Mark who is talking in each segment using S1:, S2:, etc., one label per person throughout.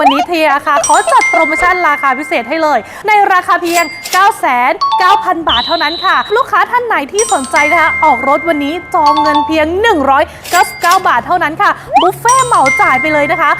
S1: วันนี้เทียค่ะขอจัดโปรโมชั่นราคาพิเศษให้เลย ในราคาเพียง 9,900 บาทเท่านั้นค่ะ ลูกค้าท่านไหนที่สนใจนะคะ ออกรถวันนี้จองเงินเพียง 199 บาทเท่านั้นค่ะ บุฟเฟ่เหมาจ่ายไปเลยนะคะ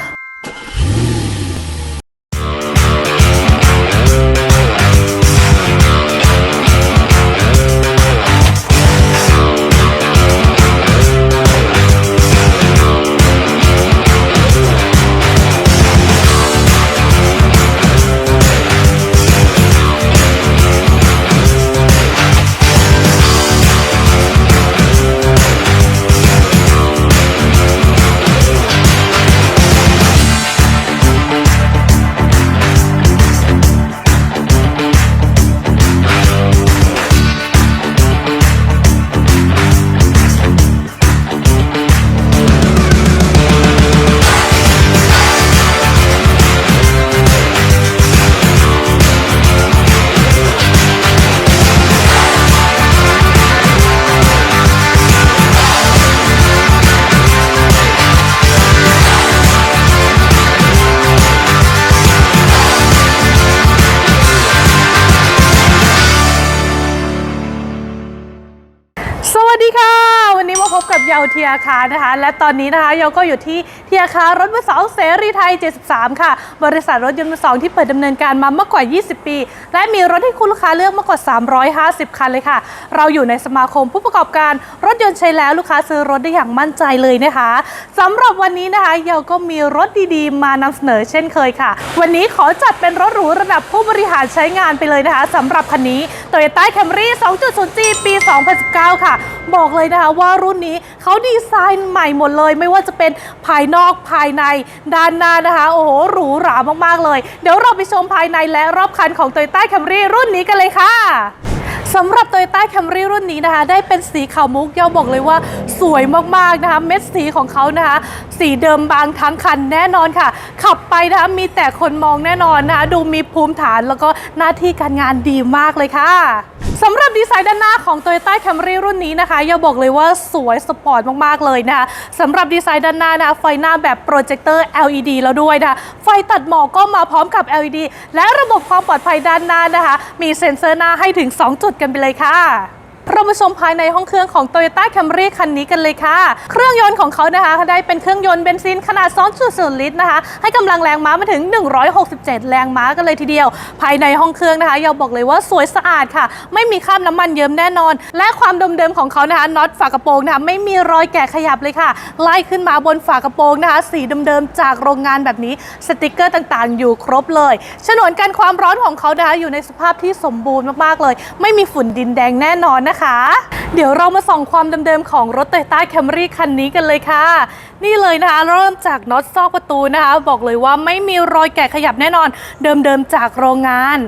S1: วัสดีค่ะ วันนี้มาพบกับเยาวเทียคานะคะ และตอนนี้นะคะเยาวก็อยู่ที่เทียคารถมือสองเสรีไทย 73 ค่ะ บริษัทรถยนต์มือสองที่เปิดดำเนินการมามากกว่า 20 ปี และมีรถให้คุณลูกค้าเลือกมากกว่า 350 คันเลยค่ะ เราอยู่ในสมาคมผู้ประกอบการรถยนต์ใช้แล้วลูกค้าซื้อรถได้อย่างมั่นใจเลยนะคะสำหรับวันนี้นะคะเยาวก็มีรถดีๆ มานำเสนอเช่นเคยค่ะ วันนี้ขอจัดเป็นรถหรูระดับผู้บริหารใช้งานไปเลยนะคะสำหรับคันนี้ Toyota Camry 2.0G ปี 2019 ค่ะบอกเลยนะคะว่ารุ่นนี้เขาดีไซน์ใหม่หมดเลย ไม่ว่าจะเป็นภายนอกภายในด้านหน้านะคะ โอ้โหหรูหรามากๆเลย เดี๋ยวเราไปชมภายในและรอบคันของ Toyota Camry รุ่นนี้กันเลยค่ะสำหรับ Toyota Camry รุ่นนี้นะคะ ได้เป็นสีขาวมุกเยาบอกเลยว่าสวยมากๆนะคะ เม็ดสีของเขานะคะ สีเดิมบางทั้งคันแน่นอนค่ะ ขับไปนะคะมีแต่คนมองแน่นอนนะคะ ดูมีภูมิฐานแล้วก็หน้าที่การงานดีมากเลยค่ะ สำหรับดีไซน์ด้านหน้าของ Toyota Camry รุ่นนี้นะคะอยาบอกเลยว่าสวยสปอร์ตมากๆเลยนะคะสำหรับดีไซน์ด้านหน้านะไฟหน้าแบบโปรเจคเตอร์ LED แล้วด้วยนะคะไฟตัดหมอกก็มาพร้อมกับ LED และระบบความปลอดภัยด้านหน้านะคะ มีเซ็นเซอร์หน้าให้ถึง 2 จุดกันไปเลยค่ะ เรามาชมภายในห้องเครื่องของ Toyota Camry คันนี้กันเลยค่ะ เครื่องยนต์ของเขานะคะได้เป็นเครื่องยนต์เบนซินขนาด 2.0 ลิตรนะคะ ให้กำลังแรงม้ามาถึง 167 แรงม้ากันเลยทีเดียว ภายในห้องเครื่องนะคะยาบอกเลยว่าสวยสะอาดค่ะ ไม่มีคราบน้ำมันเยิ้มแน่นอน และความเดิมๆของเขานะคะน็อตฝากระโปรงนะคะไม่มีรอยแกะขยับเลยค่ะ ไล่ขึ้นมาบนฝากระโปรงนะคะ สีเดิมๆจากโรงงานแบบนี้สติกเกอร์ต่างๆ อยู่ครบเลยฉนวนกันความร้อนของเขานะคะอยู่ในสภาพที่สมบูรณ์มากๆเลย ไม่มีฝุ่นดินแดงแน่นอนนะคะเดี๋ยวเรามาส่องความเดิมๆของรถ Toyota Camry คันนี้กันเลยค่ะ นี่เลยนะคะ เริ่มจากน็อตซอกประตูนะคะ บอกเลยว่าไม่มีรอยแกะขยับแน่นอน เดิมๆจากโรงงาน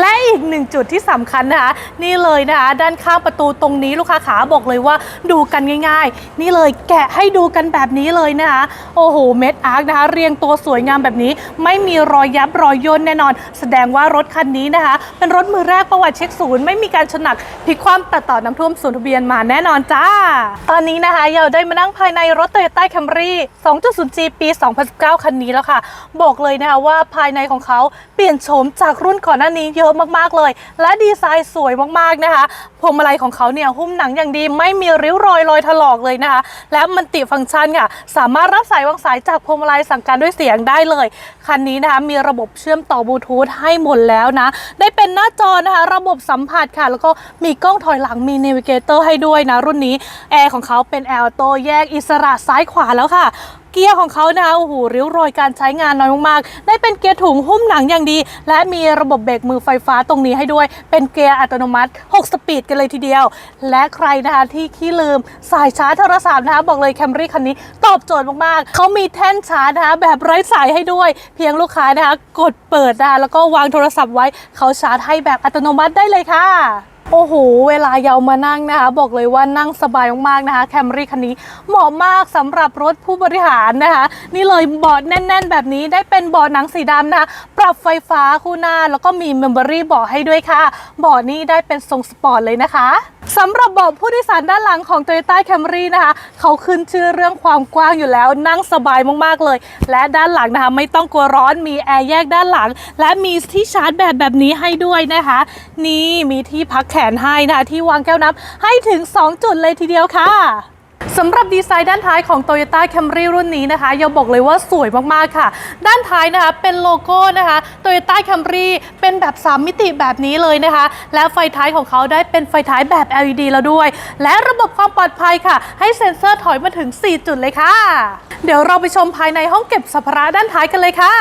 S1: และอีกหนึ่งจุดที่สำคัญนะคะ นี่เลยนะคะด้านข้างประตูตรงนี้ลูกค้าขาบอกเลยว่าดูกันง่าย ๆ นี่เลยแกะให้ดูกันแบบนี้เลยนะคะโอ้โหเม็ดอาร์คนะคะ เรียงตัวสวยงามแบบนี้ ไม่มีรอยยับรอยย่นแน่นอน แสดงว่ารถคันนี้นะคะ เป็นรถมือแรกประวัติเช็คศูนย์ไม่มีการชนหนักพลิกคว่ำตัดต่อน้ำท่วมศูนย์ทะเบียนมาแน่นอนจ้า ตอนนี้นะคะเราได้มานั่งภายในรถ Toyota Camry 2.0G ปี 2019 คันนี้แล้วค่ะ บอกเลยนะคะว่าภายในของเขาเปลี่ยนโฉมจากรุ่นก่อนหน้านี้เยอะมากๆเลย และดีไซน์สวยมากๆนะคะพวงมาลัยของเขาเนี่ยหุ้มหนังอย่างดีไม่มีริ้วรอยรอยถลอกเลยนะคะและมันติฟังก์ชันค่ะ สามารถรับสายวางสายจากพวงมาลัยสั่งการด้วยเสียงได้เลย คันนี้นะคะมีระบบเชื่อมต่อบลูทูธให้หมดแล้วนะ ได้เป็นหน้าจอนะคะระบบสัมผัสค่ะ แล้วก็มีกล้องถอยหลังมีเนวิเกเตอร์ให้ด้วยนะรุ่นนี้แอร์ของเขาเป็นแอร์โตแยกอิสระซ้ายขวาแล้วค่ะเกียร์ของเขานะคะโอ้โหริ้วรอยการใช้งานน้อยมากๆได้เป็นเกียร์ถุงหุ้มหนังอย่างดี และมีระบบเบรกมือไฟฟ้าตรงนี้ให้ด้วย เป็นเกียร์อัตโนมัติ 6 สปีดกันเลยทีเดียว และใครนะคะที่ขี้ลืมสายชาร์จโทรศัพท์นะคะบอกเลยแคมรี่คันนี้ตอบโจทย์มากๆเขามีแท่นชาร์จนะคะแบบไร้สายให้ด้วย เพียงลูกค้านะคะกดเปิดนะคะแล้วก็วางโทรศัพท์ไว้เขาชาร์จให้แบบอัตโนมัติได้เลยค่ะ โอ้โห เวลายาวมานั่งนะคะ บอกเลยว่านั่งสบายมากๆนะคะแคมรี่คันนี้เหมาะมากสำหรับรถผู้บริหารนะคะ นี่เลยเบาะแน่น ๆ แบบนี้ได้เป็นเบาะหนังสีดำนะคะ ปรับไฟฟ้าคู่หน้า แล้วก็มีเมมโบรี่เบาะให้ด้วยค่ะเบาะนี้ได้เป็นทรงสปอร์ตเลยนะคะ สำหรับเบาะผู้โดยสารด้านหลังของ Toyota Camry นะคะ เขาขึ้นชื่อเรื่องความกว้างอยู่แล้วนั่งสบายมากๆเลย และด้านหลังนะคะไม่ต้องกลัวร้อนมีแอร์แยกด้านหลัง และมีที่ชาร์จแบตแบบนี้ให้ด้วยนะคะ นี่มีที่พักแขนให้นะคะที่วางแก้วน้ำให้ถึง 2 จุดเลยทีเดียวค่ะ สำหรับดีไซน์ด้านท้ายของ Toyota Camry รุ่นนี้นะคะยาบอกเลยว่าสวยมากๆค่ะ ด้านท้ายนะคะเป็นโลโก้นะคะ Toyota Camry เป็นแบบ 3 มิติแบบนี้เลยนะคะ และไฟท้ายของเขาได้เป็นไฟท้ายแบบ LED แล้วด้วย และระบบความปลอดภัยค่ะ ให้เซ็นเซอร์ถอยมาถึง 4 จุดเลยค่ะ เดี๋ยวเราไปชมภายในห้องเก็บสัมภาระด้านท้ายกันเลยค่ะ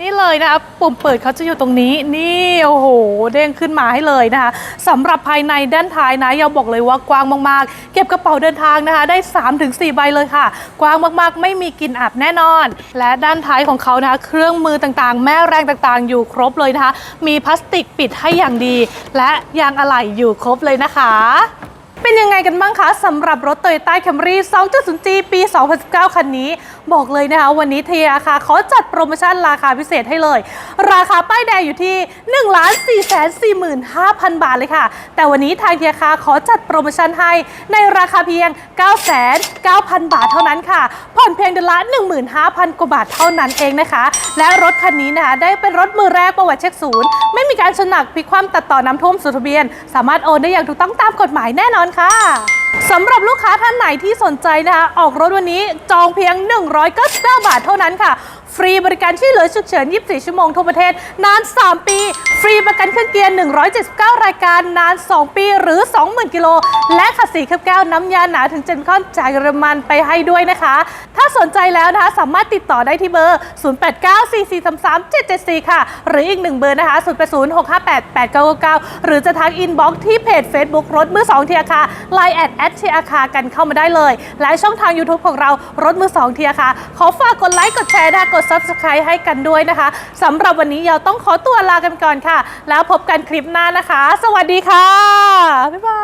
S1: นี่เลยนะคะปุ่มเปิดเขาจะอยู่ตรงนี้ นี่โอ้โหเด้งขึ้นมาให้เลยนะคะสำหรับภายในด้านท้ายนะยาบอกเลยว่ากว้างมากๆ เก็บกระเป๋าเดินทางนะคะ ได้ 3-4 ใบเลยค่ะ กว้างมากๆ ไม่มีกลิ่นอับแน่นอน และด้านท้ายของเขานะคะเครื่องมือต่างๆ แม่แรงต่างๆ อยู่ครบเลยนะคะ มีพลาสติกปิดให้อย่างดี และยางอะไหล่อยู่ครบเลยนะคะ เป็นยังไงกันบ้างคะสำหรับรถ Toyota Camry 2.0G ปี 2019 คันนี้ บอกเลยนะคะ วันนี้เทียค่ะขอจัดโปรโมชั่นราคาพิเศษให้เลย ราคาป้ายแดงอยู่ที่ 1 4 4 5 0 0 0 บาทเลยค่ะ แต่วันนี้ทางเทียคาขอจัดโปรโมชั่นให้ ในราคาเพียง 9 9 0 0 0 บาทเท่านั้นค่ะ ผ่อนเพียงเดือนละ 15,000 กว่าบาทเท่านั้นเองนะคะ และรถคันนี้นะคะได้เป็นรถมือแรกประวัติเช็คศูนย์ไม่มีการชนหนักพลิกคว่ำตัดต่อน้ำท่วมสุทะเบียน สามารถโอนได้อย่างถูกต้องตามกฎหมายแน่นอนค่ะสำหรับลูกค้าท่านไหนที่สนใจนะคะ ออกรถวันนี้จองเพียง 199 บาทเท่านั้นค่ะ ฟรีบริการช่วยเหลือฉุกเฉิน 24 ชั่วโมงทั่วประเทศ นาน 3 ปี ฟรีประกันเครื่องเกียร์ 179 รายการ นาน 2 ปีหรือ 20,000 กิโล และขัดสีเคลือบแก้วน้ำยาหนาถึง7ข้อนจากเยอรมันไปให้ด้วยนะคะ ถ้าสนใจแล้วนะคะ สามารถติดต่อได้ที่เบอร์ 0894433774 ค่ะ หรืออีกหนึ่งเบอร์นะคะ0806588999 หรือจะทักอินบ็อกซ์ที่เพจ Facebook รถมือ2เทียคา Line แอดแอดเทียคากันเข้ามาได้เลย และช่องทาง YouTube ของเรารถมือ2เทียคาขอฝากกดไลค์กดแชร์นะคะกด Subscribe ให้กันด้วยนะคะสำหรับวันนี้เราต้องขอตัวลากันก่อนค่ะ แล้วพบกันคลิปหน้านะคะ สวัสดีค่ะ บ๊ายบาย